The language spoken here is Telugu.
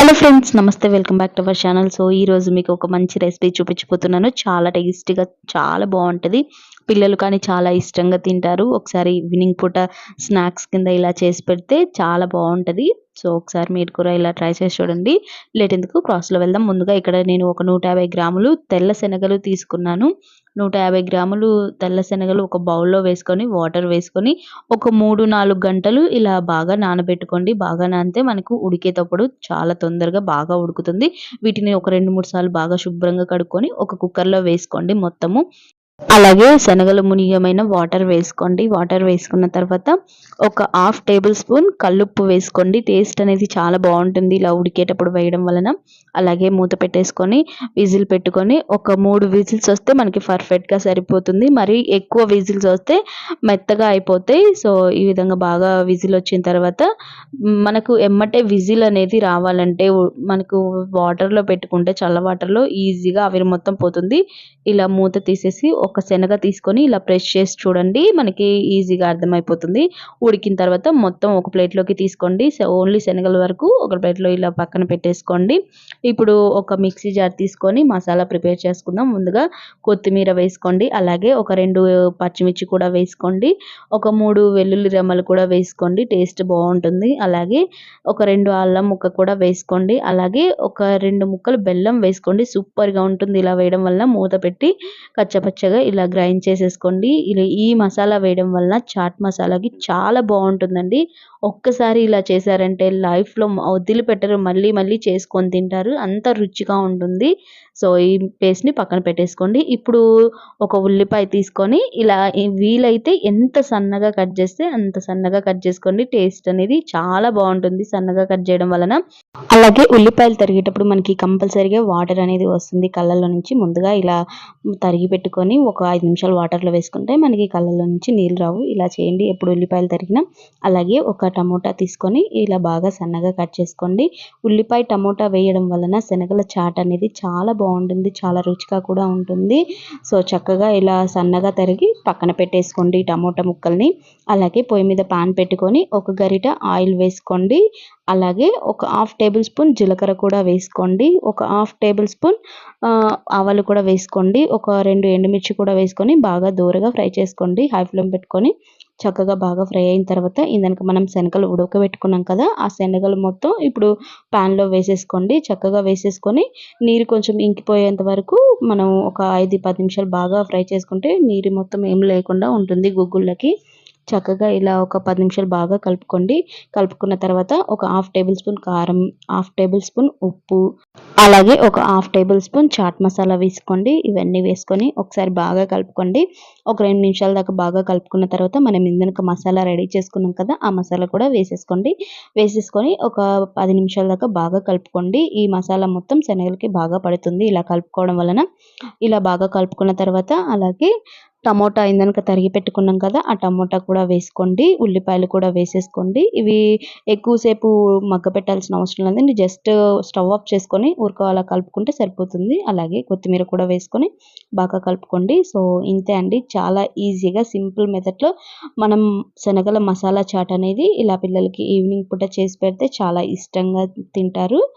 హలో ఫ్రెండ్స్ నమస్తే welcome back to our channel so ఈ రోజు మీకు ఒక మంచి రెసిపీ చూపించిపోతున్నాను చాలా టేస్టీగా చాలా బాగుంటుంది. పిల్లలు కానీ చాలా ఇష్టంగా తింటారు. ఒకసారి ఈవినింగ్ పూట స్నాక్స్ కింద ఇలా చేసి పెడితే చాలా బాగుంటుంది. సో ఒకసారి మీరు కూడా ఇలా ట్రై చేసి చూడండి. లేట్ ఎందుకు? క్రాస్లో వెళ్దాం. ముందుగా ఇక్కడ నేను ఒక నూట యాభై గ్రాములు తెల్ల శనగలు తీసుకున్నాను. నూట యాభై గ్రాములు తెల్ల శనగలు ఒక బౌల్లో వేసుకొని వాటర్ వేసుకొని ఒక మూడు నాలుగు గంటలు ఇలా బాగా నానబెట్టుకోండి. బాగా నానితే మనకు ఉడికేటప్పుడు చాలా తొందరగా బాగా ఉడుకుతుంది. వీటిని ఒక రెండు మూడు సార్లు బాగా శుభ్రంగా కడుక్కొని ఒక కుక్కర్లో వేసుకోండి మొత్తము. అలాగే శనగలు మునిగమైన వాటర్ వేసుకోండి. వాటర్ వేసుకున్న తర్వాత ఒక హాఫ్ టేబుల్ స్పూన్ కల్లుప్పు వేసుకోండి. టేస్ట్ అనేది చాలా బాగుంటుంది ఇలా ఉడికేటప్పుడు వేయడం వలన. అలాగే మూత పెట్టేసుకొని విజిల్ పెట్టుకొని ఒక మూడు విజిల్స్ వస్తే మనకి పర్ఫెక్ట్గా సరిపోతుంది. మరి ఎక్కువ విజిల్స్ వస్తే మెత్తగా అయిపోతాయి సో ఈ విధంగా బాగా విజిల్ వచ్చిన తర్వాత మనకు ఎమ్మటే విజిల్ అనేది రావాలంటే మనకు వాటర్లో పెట్టుకుంటే చల్ల వాటర్లో ఈజీగా ఆవిరి మొత్తం పోతుంది. ఇలా మూత తీసేసి ఒక శనగ తీసుకొని ఇలా ప్రెస్ చేసి చూడండి మనకి ఈజీగా అర్థమైపోతుంది. ఉడికిన తర్వాత మొత్తం ఒక ప్లేట్లోకి తీసుకోండి. ఓన్లీ శనగల వరకు ఒక ప్లేట్లో ఇలా పక్కన పెట్టేసుకోండి. ఇప్పుడు ఒక మిక్సీ జార్ తీసుకొని మసాలా ప్రిపేర్ చేసుకుందాం. ముందుగా కొత్తిమీర వేసుకోండి. అలాగే ఒక రెండు పచ్చిమిర్చి కూడా వేసుకోండి. ఒక మూడు వెల్లుల్లి రెమ్మలు కూడా వేసుకోండి. టేస్ట్ బాగుంటుంది. అలాగే ఒక రెండు అల్లం ముక్క కూడా వేసుకోండి. అలాగే ఒక రెండు ముక్కలు బెల్లం వేసుకోండి. సూపర్గా ఉంటుంది. ఇలా వేయడం వల్ల మూత పెట్టి కచ్చపచ్చగా ఇలా గ్రైండ్ చేసేసుకోండి. ఇలా ఈ మసాలా వేయడం వలన చాట్ మసాలాకి చాలా బాగుంటుందండి. ఒక్కసారి ఇలా చేశారంటే లైఫ్లో వదిలిపెట్టరు. మళ్ళీ మళ్ళీ చేసుకొని తింటారు. అంత రుచిగా ఉంటుంది. సో ఈ పేస్ట్ని పక్కన పెట్టేసుకోండి. ఇప్పుడు ఒక ఉల్లిపాయ తీసుకొని ఇలా వీలైతే ఎంత సన్నగా కట్ చేస్తే అంత సన్నగా కట్ చేసుకోండి. టేస్ట్ అనేది చాలా బాగుంటుంది సన్నగా కట్ చేయడం వలన. అలాగే ఉల్లిపాయలు తరిగేటప్పుడు మనకి కంపల్సరీగా వాటర్ అనేది వస్తుంది కళ్ళల్లో నుంచి. ముందుగా ఇలా తరిగి పెట్టుకొని ఒక ఐదు నిమిషాలు వాటర్లో వేసుకుంటే మనకి కళ్ళల్లో నుంచి నీళ్ళు రావు. ఇలా చేయండి. ఎప్పుడు ఉల్లిపాయలు తరిగినా. అలాగే ఒక టమోటా తీసుకొని ఇలా బాగా సన్నగా కట్ చేసుకోండి. ఉల్లిపాయ టమోటా వేయడం వలన శనగల చాట్ అనేది చాలా బాగుంటుంది చాలా రుచిగా కూడా ఉంటుంది. సో చక్కగా ఇలా సన్నగా తరిగి పక్కన పెట్టేసుకోండి టమోటా ముక్కల్ని. అలాగే పొయ్యి మీద పాన్ పెట్టుకొని ఒక గరిట ఆయిల్ వేసుకోండి. అలాగే ఒక హాఫ్ టేబుల్ స్పూన్ జీలకర్ర కూడా వేసుకోండి. ఒక హాఫ్ టేబుల్ స్పూన్ ఆవాలు కూడా వేసుకోండి. ఒక రెండు ఎండుమిర్చి కూడా వేసుకొని బాగా దూరగా ఫ్రై చేసుకోండి. హై ఫ్లేమ్ పెట్టుకొని చక్కగా బాగా ఫ్రై అయిన తర్వాత ఇందాక మనం శనగలు ఉడకబెట్టుకున్నాం కదా ఆ శనగలు మొత్తం ఇప్పుడు ప్యాన్లో వేసేసుకోండి. చక్కగా వేసేసుకొని నీరు కొంచెం ఇంకిపోయేంత వరకు మనం ఒక ఐదు పది నిమిషాలు బాగా ఫ్రై చేసుకుంటే నీరు మొత్తం ఏం లేకుండా ఉంటుంది గుగ్గుళ్ళకి. చక్కగా ఇలా ఒక పది నిమిషాలు బాగా కలుపుకోండి. కలుపుకున్న తర్వాత ఒక హాఫ్ టేబుల్ స్పూన్ కారం హాఫ్ టేబుల్ స్పూన్ ఉప్పు అలాగే ఒక half tablespoon chaat masala వేసుకోండి. ఇవన్నీ వేసుకొని ఒకసారి బాగా కలుపుకోండి. ఒక రెండు నిమిషాల దాకా బాగా కలుపుకున్న తర్వాత మనం ఇందనక మసాలా రెడీ చేసుకున్నాం కదా ఆ మసాలా కూడా వేసేసుకోండి. వేసేసుకొని ఒక పది నిమిషాల దాకా బాగా కలుపుకోండి. ఈ మసాలా మొత్తం శనగలకి బాగా పడుతుంది. ఇలా కలుపుకోవడం వలన ఇలా బాగా కలుపుకున్న తర్వాత అలాగే టమోటా ఇందనక తరిగి పెట్టుకున్నాం కదా ఆ టమోటా కూడా వేసుకోండి ఉల్లిపాయలు కూడా వేసేసుకోండి. ఇవి ఎక్కువసేపు మగ్గ పెట్టాల్సిన అవసరం లేదండి జస్ట్ స్టవ్ ఆఫ్ చేసుకొని ఊరుకో అలా కలుపుకుంటే సరిపోతుంది. అలాగే కొత్తిమీర కూడా వేసుకొని బాగా కలుపుకోండి. సో ఇంతే అండి. చాలా ఈజీగా సింపుల్ మెథడ్లో మనం శనగల మసాలా చాట్ అనేది ఇలా పిల్లలకి ఈవినింగ్ పూట చేసి పెడితే చాలా ఇష్టంగా తింటారు.